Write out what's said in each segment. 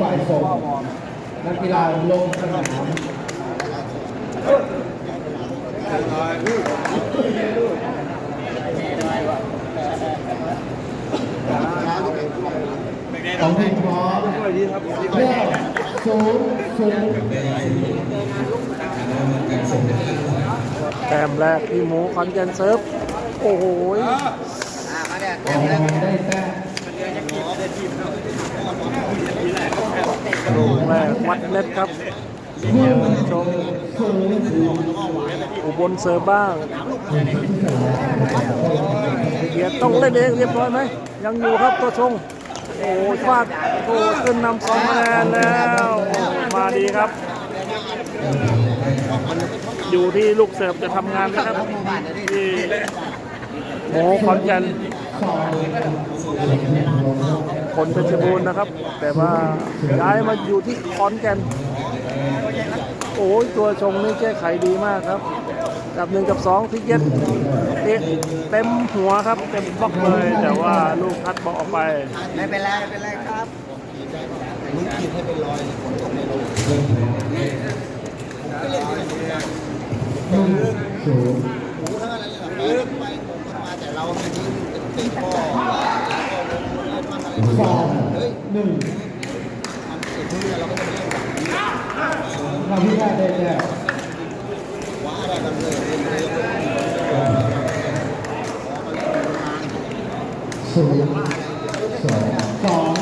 ฝ่ายส่งนักกีฬาลงสนามสองทีมพร้อมเริ่มศูนย์ศูนย์แต้มแรกที่หมูคอนแกนเซิร์ฟ โอ้โหได้แต้ม ลูกแรกวัดเล็ดครับหนึ่งชมอุบลเซิร์ฟบ้างเกียต้องเล่นเองเรียบร้อยไหมยังอยู่ครับตัวชงโอ้ฟาดโอ้ขึ้นนำสองคะแนนแล้วมาดีครับ อยู่ที่ลูกเสิร์ฟจะทำงานนะครับที่หมูคอนแกน คนเพชรบูรณ์นะครับ แต่ว่าย้ายมาอยู่ที่ขอนแก่นโอ้ยตัวชงนี่แก้ไขดีมากครับกับหนึ่งกับสองที่เย็ดเตะเต็มหัวครับเต็มบล็อกเลย แต่ว่าลูกพัดบอลออกไปไม่เป็นไรไม่เป็นไรครับหนึ่งศูนย์หมูทั้งนั้นเลยเหรอไปผมมาแต่เราไม่ดีเป็นพ่อ สองหนึ่งเรางเราก็จะเล่นทำที่ได้แต้มว้าอะไรกันเลยเล่นเลยศูนย์สองสอง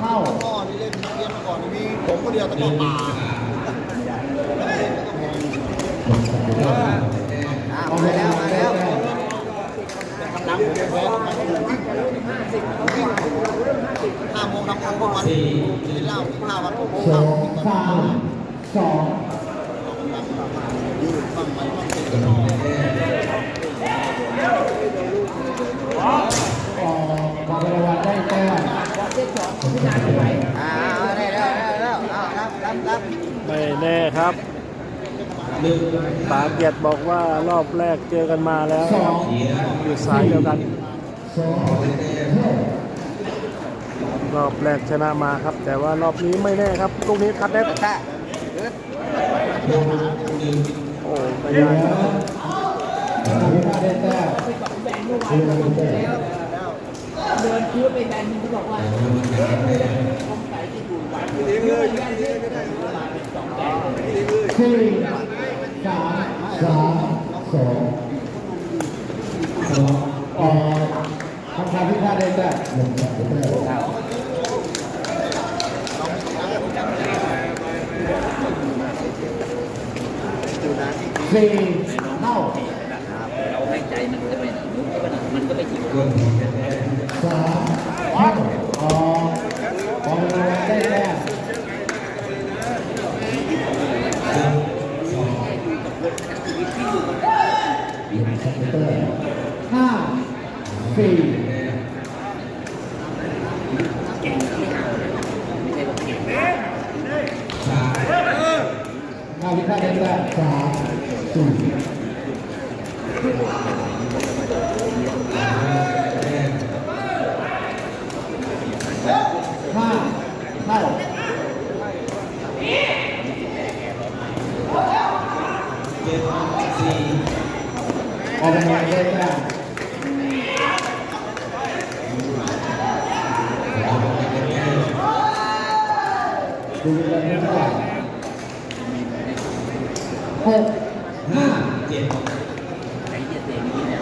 เท่าพ่อนี่เล่นเรียนมาก่อนมีผมคนเดียวตะกอป่า ออกมาได้แต้ม กำลังผมแพ้ห้าโมง ทำงานทุกวันกินเหล้ากินข้าววันหกโมงสเช้าองสามสองยืนฟังไปฟังเสร็จก็นอนออกมาเป็นรางวัลได้แต้มอ่าได้แล้วได้แล้วอ่ารับรับรับไม่แน่ครับป๋าเกียรติบอกว่ารอบแรกเจอกันมาแล้วสองอยู่สายเดียวกันสอง รอบแรกชนะมาครับ แต่ว่ารอบนี้ไม่แน่ครับลูกนี้คัดเน็ตถ้าโอ้ไม่เหลืได้อครับทำที่ได้แต้มเหลือแต้มเดินคิ้วไปแบนมึงก็บอกว่าสี่สามสามสองสองออกทำการพิฆาตได้แต้มหนึ่งสองแต้ม สี่เน่าเราให้ใจมันจะไปยุบไปหน่อยมันก็ไปจิกสามเท่าออกออกเป็นรางวัลได้แต้มห้าสี่ ไม่ใช่ว่าเก่ง นาวิฆาตได้แต้มสามสี่ห้าเท่าออกเป็นรางวัลได้แต้ม ดูกันเท่าไหร่หกห้าไอ้เหี้ยเตะนี้เนี่ย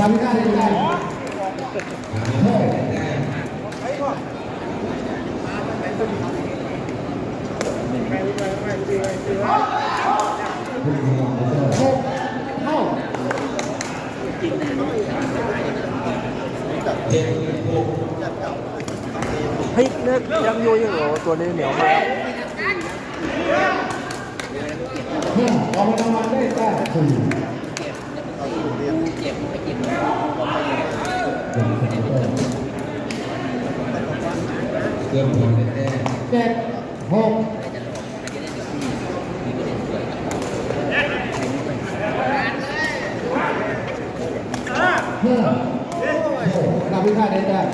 ทำไม่ได้เลยได้หกหกเท่า จริงนะพลิกเน็ตยังอยู่ยังโอ้ตัวนี้เหนียวมากเพื่อออกรางวัลได้แต้มสี่เจ็บไม่เจ็บเจ็ดหก ห้าการพิฆาตได้แต้ม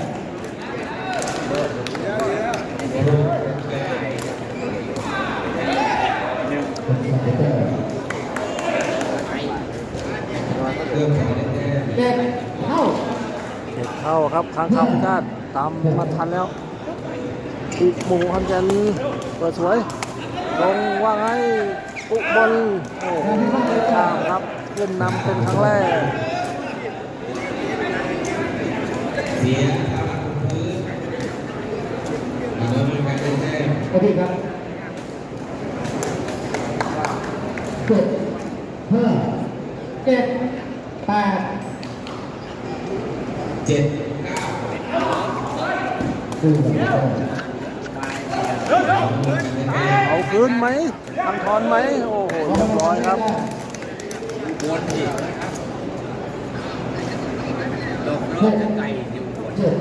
เด็กเข้า เก็บเข้าครับค้างคาวพิฆามมาทันแล้วอุหมูคันแกนเปิดสวยลงว่าไงอุบลโอ้ข้ามครับขึ้นนำเป็นครั้งแรกโอเคครับเจ็ดห้าเจ็ดแปดเจ็ด สู้เอาคืนไหมทำทอนไหมโอ้โหเรียบร้อยครับวนอีกตกรอบไก่อยู่บน เจ็ด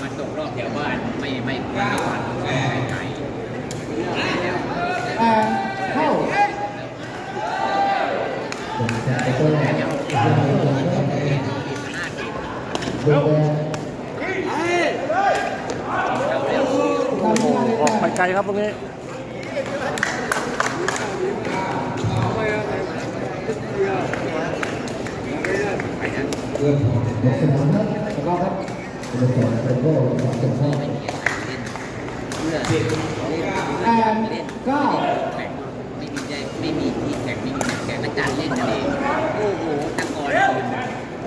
มันตกรอบแถวบ้านไม่ไม่ไม่ผ่านไก่ไก่ แปดเข้าเป็นแสนตัวแรกเบอร์แดง โอ้โหอ อกไปไกลครับตรงนี้เดือนสนามครับแล้วก็ครับเป็นสองเป็นโก้สองเป็นห้าเพื่อแปดเก้าแข่งไม่มีใจไม่มีที่แข่งไม่มีนักแข่งอาจารย์เล่นกันเองโอ้โหตะกอน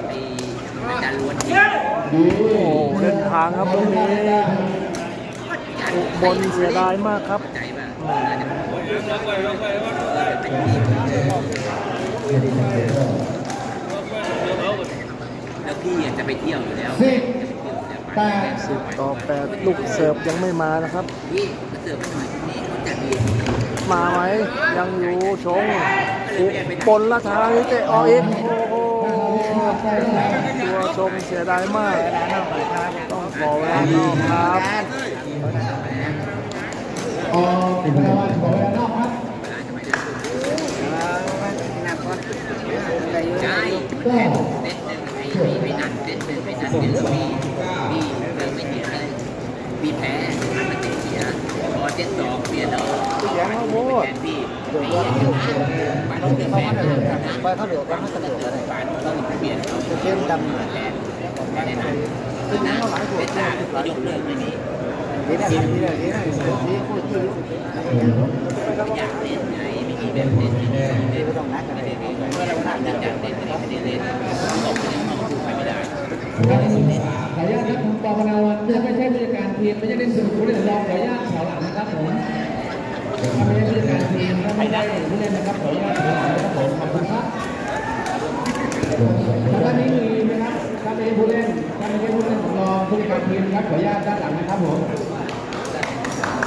ไออาจารย์ล้วนจริงดีโอ้โหเล่นทางครับตรงนี้อุ บลเสียดายมากครับใจป่ะน่าจะเป็นทีมแล้วพี่จะไปเที่ยวอยู่แล้วสิบแปดสิบต่อแปดลูกเสิร์ฟยังไม่มานะครับพี่มาเสิร์ฟมาหน่อยนี่เขาจัดดีมาไหมยังอยู่ชงอุบลราชธานีเตะออกอีกโอ้โหตัวชงเสียดายมาก ต้องขอเวลานอกครับออก เป็นพลังวันของเวลานอกครับใช่เก้าเต้นเต้นไอ้ไอ้ไอ้นั่นเต้นเต้นไอ้นั่นเต้นเลิกไม่เสียเลยพี่แพ้มันมาเตะเสียพอเต้นสองเปลี่ยนแล้วแทนพี่ไอ้เหี้ยชนะมันต้องเป็นแพ้นะไปเขาเดือดเขาจะดือดอะไรฝันต้องเปลี่ยนเอาจะเข้มดำแทนแค่นั้นคือนะเป็นตาก็ยกเลิกไม่มี นี่แหละนี่แหละนี่แหละนี่พูดที่อยากเล่นไงไม่มีแบบเล่นไม่มีเล่นไม่ต้องนัดอะไรเมื่อเราถามจะจัดเล่นไม่ได้เล่นตกไปยันอกไปไม่ได้ขออนุญาตครับคุณปนาวันไม่ใช่ผู้จัดการทีมไม่ใช่เล่นสื่อผู้เล่นรองขออนุญาตแถวหลังนะครับผมถ้าไม่ใช่ผู้จัดการทีมถ้าไม่ได้ผู้เล่นนะครับขออนุญาตแถวหลังนะครับผมขอบคุณครับทางด้านนี้มีนะครับถ้าไม่ใช่ผู้เล่นถ้าไม่ใช่ผู้เล่นรองผู้จัดการทีมครับขออนุญาตด้านหลังนะครับผม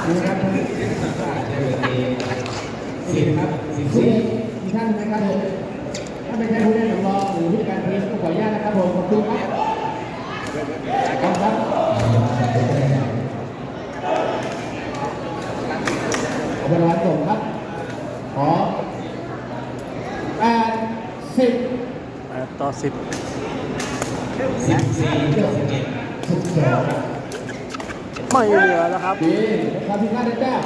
นี่ครับสี่ครับสี่มีท่านนะครับผมถ้าไม่ใช่ผู้เล่นสำรองหรือผู้จัดการทีมก็ขออนุญาตนะครับผมขอบคุณครับครับครับขอบคุณวันส่งครับขอแปดสิบแปดต่อสิบสิบสี่สิบสอง ไม่เหลือแล้วครับดีครับพี่ข้าได้แต้ม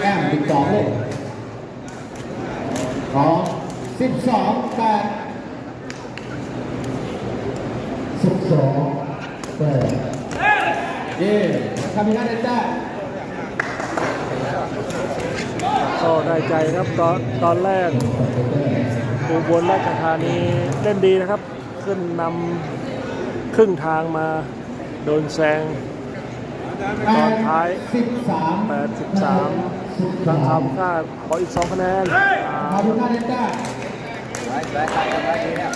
แต้มสิบสองเลยขอสิบสองแปดสิบสองแปดดีครับพี่ข้าได้แต้มก็ได้ใจครับตอนตอนแรก อุบลราชธานีเล่นดีนะครับ ขึ้นนำครึ่งทางมาโดนแซงตอนท้ายสิบสาม83ทางคำค่าขออีก 2 คะแนนอาขอบคุณมากเลยจ้าไว้ไว้ไว้ไว้เนี่ย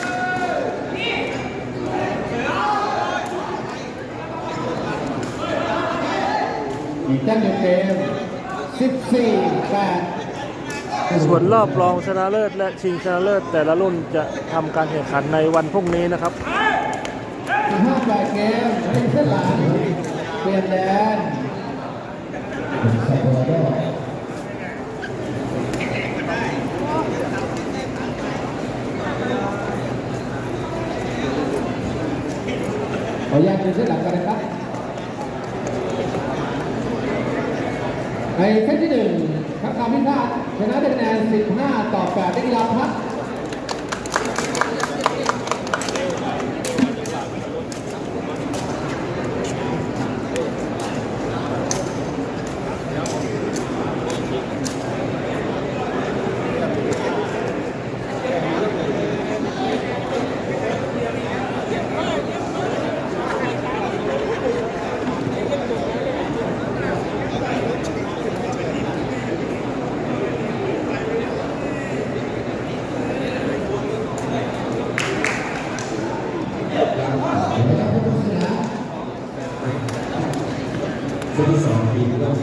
อีกแต้มเดียวเกมสิบ ส่วนรอบรองชนะเลิศและชิงชนะเลิศแต่ละรุ่นจะทำการแข่งขันในวันพรุ่งนี้นะครับห้าแปดเกมในเส้นหลังเปลี่ยนแดนขออนุญาตดูเส้นหลังกันนะครับในเส้นที่หนึ่งครับคำพิพาท ชนะด้คะแนน 15 ต่อ8ได้กีฬาพัก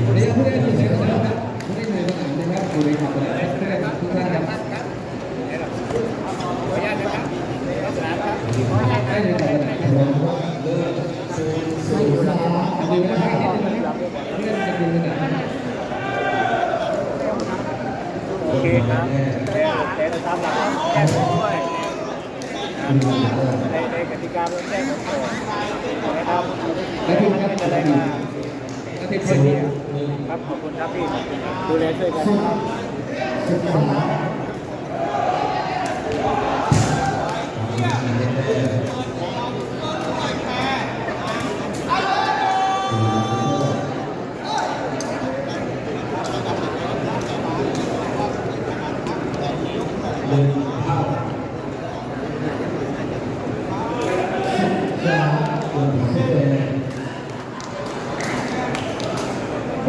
วันนี้ผู้ได้ที่เสียสละครับผู้ได้ในสนามนะครับอยู่ในความเป็นผู้ได้ทุกท่านครับได้ในความเป็นผู้ได้ทุกท่านครับดีนะครับที่จะดูกันนะ โอเคครับแต่แต่ตามหลักแก้ด้วยในในกติกาเราแจ้งก่อนนะครับและทีมครับจะได้มาคนนี้ครับขอบคุณครับพี่ดูแลช่วยกันครับ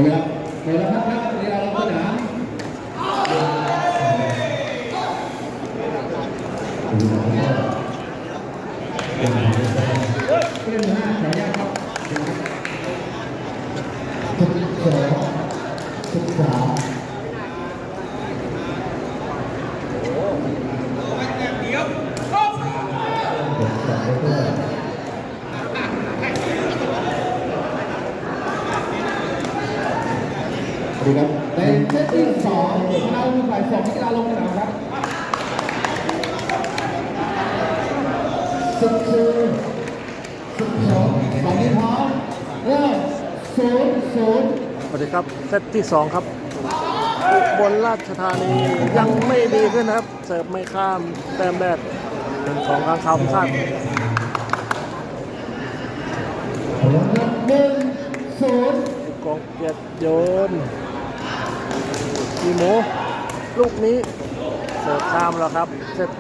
เวลาเวลาพักครับเวลาเราสนามผู้เล่นห้าแถวยากครับสิบสองสิบสาม ดีครับในเซตที่สองเรามีฝ่ายสองที่กีฬาลงสนามครับสิบสี่สิบสองสองนี้พร้อมเริ่มศูนย์ศูนย์ สวัสดีครับ เซตที่ 2 ครับอุบลราชธานียังไม่ดีขึ้นนะครับ เสิร์ฟไม่ข้ามแต้มแรกเป็นของทางเขาพิฆาตหนึ่งศูนย์กองเกียรติโยนทีโมลูกนี้ เสิร์ฟข้ามแล้วครับเสร็จ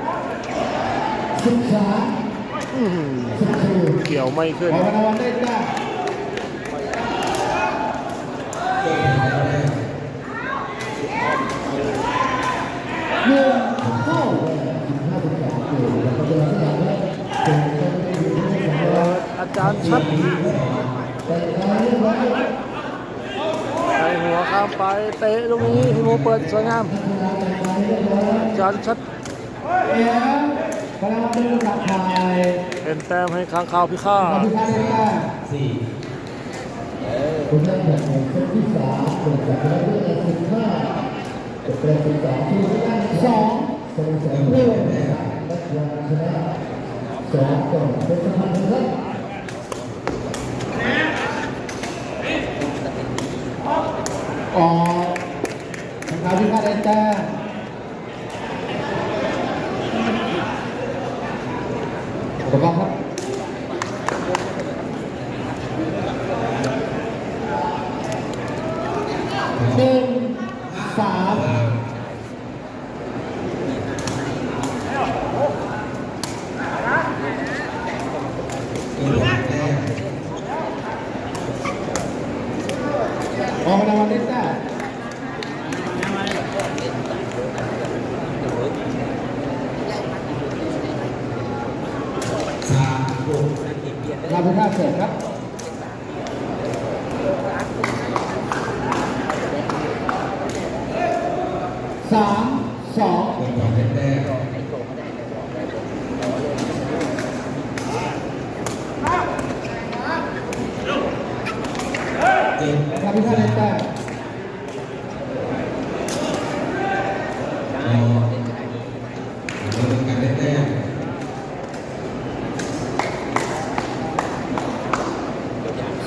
สิบสามอื้อหือสิบสี่เกี่ยวไม่ขึ้น ข อพนวันได้จ้าหนึ่งเข้าเปิดอาจารย์ชัดใส่หัวข้ามไปเตะลูกนี้ทีโมเปิดสวยงามอาจารย์ชัดเอ๋พนวันเป็นกับถ่ายเป็นแต้มให้ค้างคาวพิฆาขอบต คุณครับได้จ้าสี่คุณได้แบบในเซตที่สามเปิดจากแล้วด้วยสิบห้าเป็นสิบสองที่สองสองสองเรื่องนะครับนักยาชนะสองก่อเป็นสำคัญนะครับออกทางเขาที่ค่าได้แต้มอุปกรณ์ครับ ออกรางวัลได้แต้มเราเป็นท่าเสร็จครับ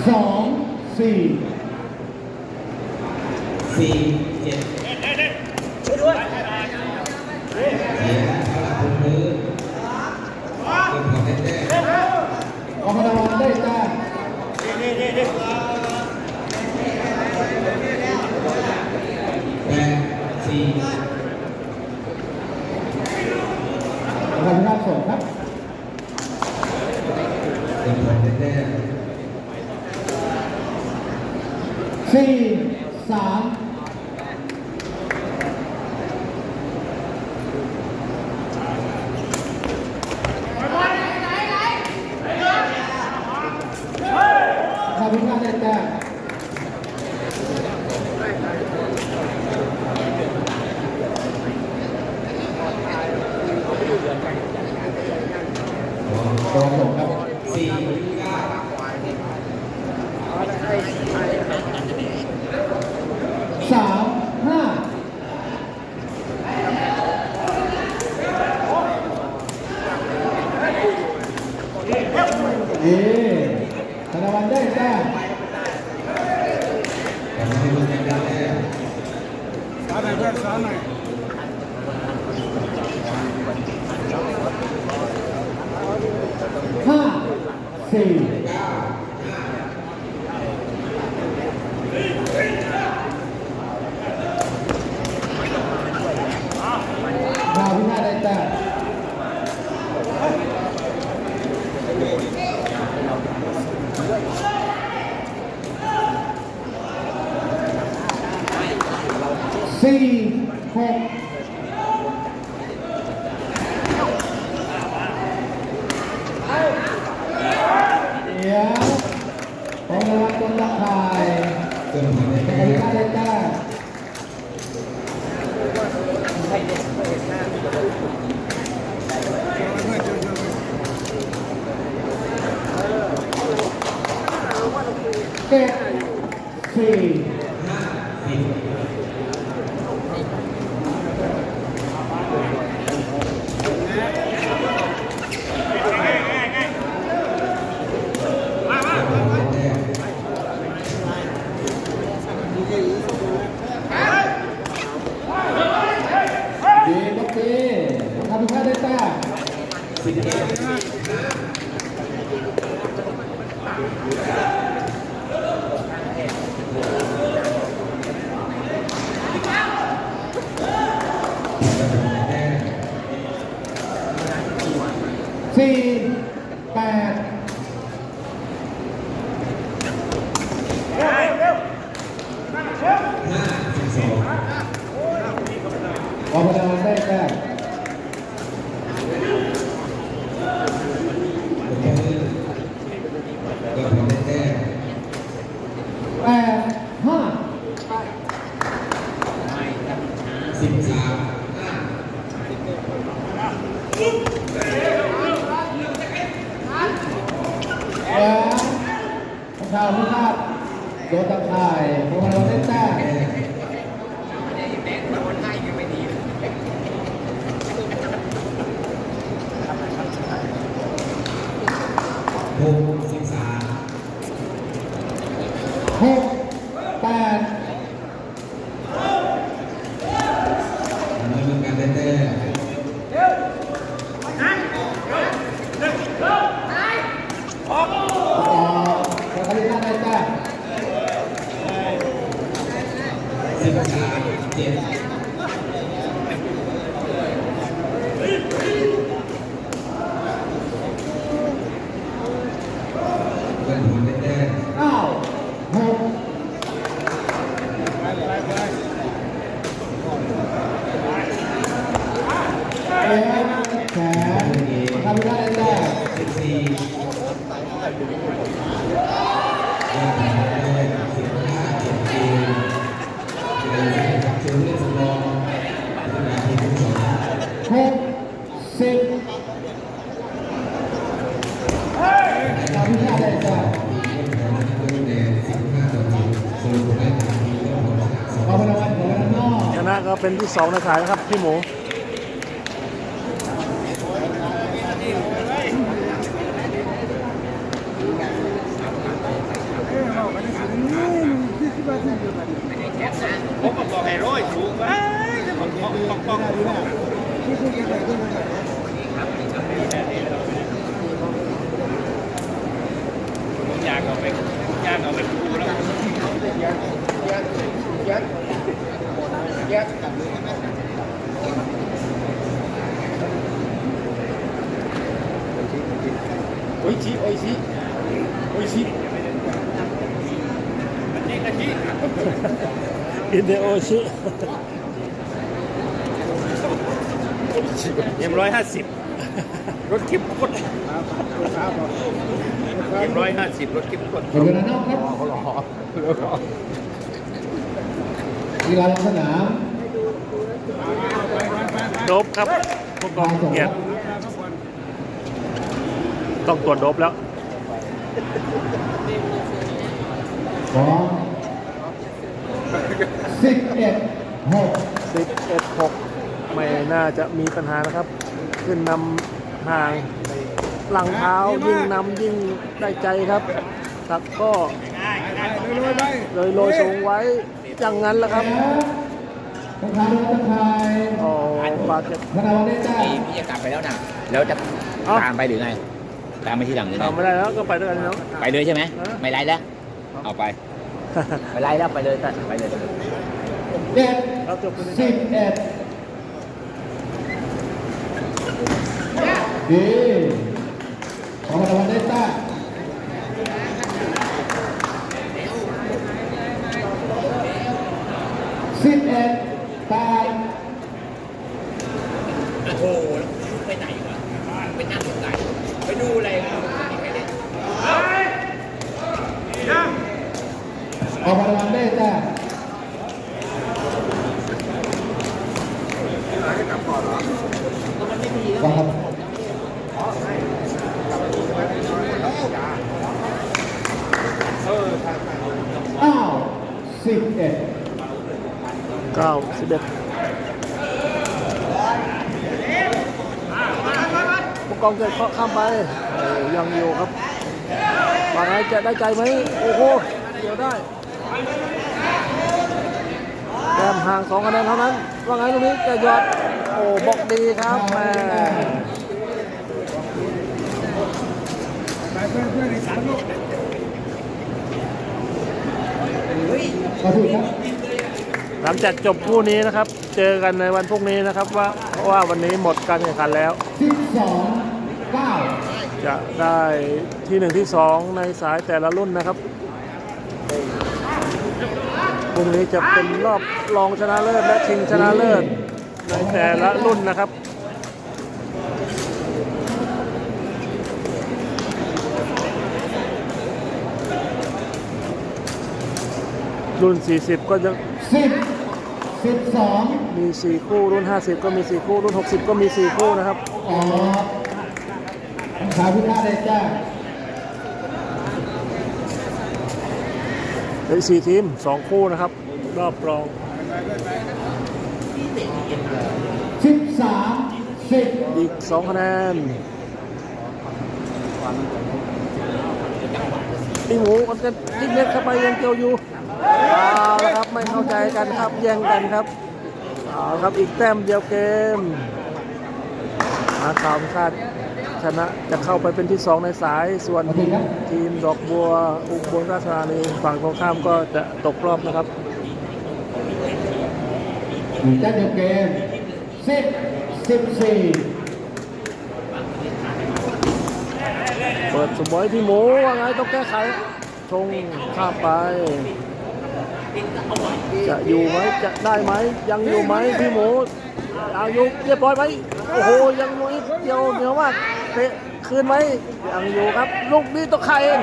สองสี่สี่ เป็นที่สองในขายนะครับพี่หมูไม่ได้แชมป์ดนะผมบอกให้ร้อยสูงไปป้องป้องป้องป้องที่คุยกันไปคุยกันไปอยากเอาไปอยากเอาไปดูแล้ว ยัดยัดยัดยัดกลับเลยใช่ไหมโอ้ยชี้โอ้ยชี้โอ้ยชี้มันนี่กะชี้อินเดโอชิเอ็มร้อยห้าสิบรถเก็บกดเอ็มร้อยห้าสิบรถเก็บกดหมดเวลานอกครับ กีฬาลงสนามโดบครับผู้กองเกียรติต้องตรวจโดบแล้วสองสิบเอ็ดหก11 6ไม่น่าจะมีปัญหานะครับ ขึ้นนำห่างหลังเท้ายิ่งนำยิ่งได้ใจครับตักก็เลยโรยสูงไว้ อย่างนั้นแหละครับทางทางโดนทางโอ้บาดเจ็บธนาวันได้แต้มพี่พี่จะกลับไปแล้วนะแล้วจะเอ้าตามไปหรือไง ตามไปทีหลังหรือไงทำไม่ได้แล้วก็ไปด้วยกันเนาะไปเลยใช่ไหมเออไม่ไล่แล้วเอาไปไปไล่แล้วไปเลยไปเลยเจ็ดเราจบกันเลยสิบเอ็ดดีของธนาวันได้แต้มสิบเอ็ดแปด โอ้โหแล้วไปไหนวะไปนั่งตรงไหนไปดูอะไรครับไม่ได้ ออกมาวันได้แต้มวางครับอ้าวสิบเอ็ด เก้าสิบเอ็ดผู้กองเกิดเคาะข้ามไปเออยังอยู่ครับว่าไงจะได้ใจไหมโอ้โหเดี๋ยวได้แต้มห่างสองคะแนนเท่านั้นว่าไงตรงนี้จะยอดโอ้บอกดีครับแหม่ขอบคุณครับ หลังจากจบคู่นี้นะครับ เจอกันในวันพรุ่งนี้นะครับว่าเพราะว่าวันนี้หมดการแข่งขันแล้วสิบสองเก้าจะได้ที่หนึ่งที่สองในสายแต่ละรุ่นนะครับพรุ่งนี้จะเป็นรอบรองชนะเลิศและชิงชนะเลิศในแต่ละรุ่นนะครับรุ่น 40 ก็จะสิบ สิบสองมี 4 คู่รุ่น 50 ก็มี 4 คู่รุ่น 60 ก็มี 4 คู่นะครับออกสาพิฆาตได้แจ้งเหลืออก4ทีม 2 คู่นะครับ รอบรองสิบสามสิบอีก 2 คะแนนตีหมูมันกันทิ้งเล็กเข้าไปยังเกี่ยวอยู่ เอาละครับไม่เข้าใจกันครับแย่งกันครับเอาละครับอีกแต้มเดียวเกมหาข่าวคาดชนะจะเข้าไปเป็นที่ 2 ในสายส่วนทีมดอกบัวอุบลราชธานีฝั่งตรงข้ามก็จะตกรอบนะครับแจ้งเดียวเกมสิบสิบสี่เปิดสมบอยพี่หมูว่าไงต้องแก้ไขชงข้ามไป จะอยู่ไหมจะได้ไหมยังอยู่ไหมพี่หมูอายุเรียบร้อยไหมโอ้โหยังอยู่อีกเดียวเหนียวมากเตะคืนไหมยังอยู่ครับ ลูกนี้ต้องใครเอง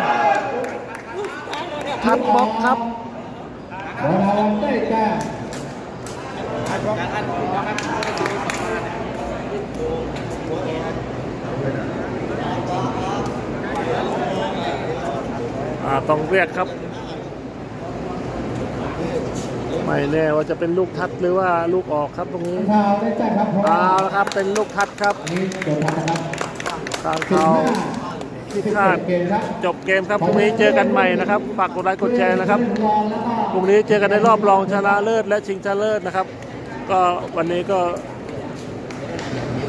ทัดบล็อกครับของได้แจ้งอ่าต้องเรียกครับ ไม่แน่ว่าจะเป็นลูกทัดหรือว่าลูกออกครับตรงนี้ทางได้แจ้งครับเพราะเอาละครับเป็นลูกทัดครับอันนี้โดนทันนะครับทางสิบเขาห้าที่สิบคาเอ็ดดเกมครับจบเกมครับพรุ่งนี้เจอกันใหม่นะครับฝากกดไลค์กดแชร์นะครับรองแล้วก็พรุ่งนี้เจอกันในรอบรองชนะเลิศและชิงชนะเลิศนะครับ ก็วันนี้ก็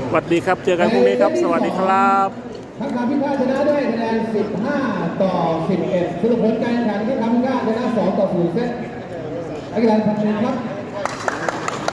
สวัสดีครับ เจอกันพรุ่งนี้ครับ สวัสดีครับทางการพิฆาตชนะด้วยคะแนน 15 ต่อ 11สรุปผลการแข่งขันที่ทำพิฆาตชนะ 2 ต่อ 0 เซต Hadi gel parçaya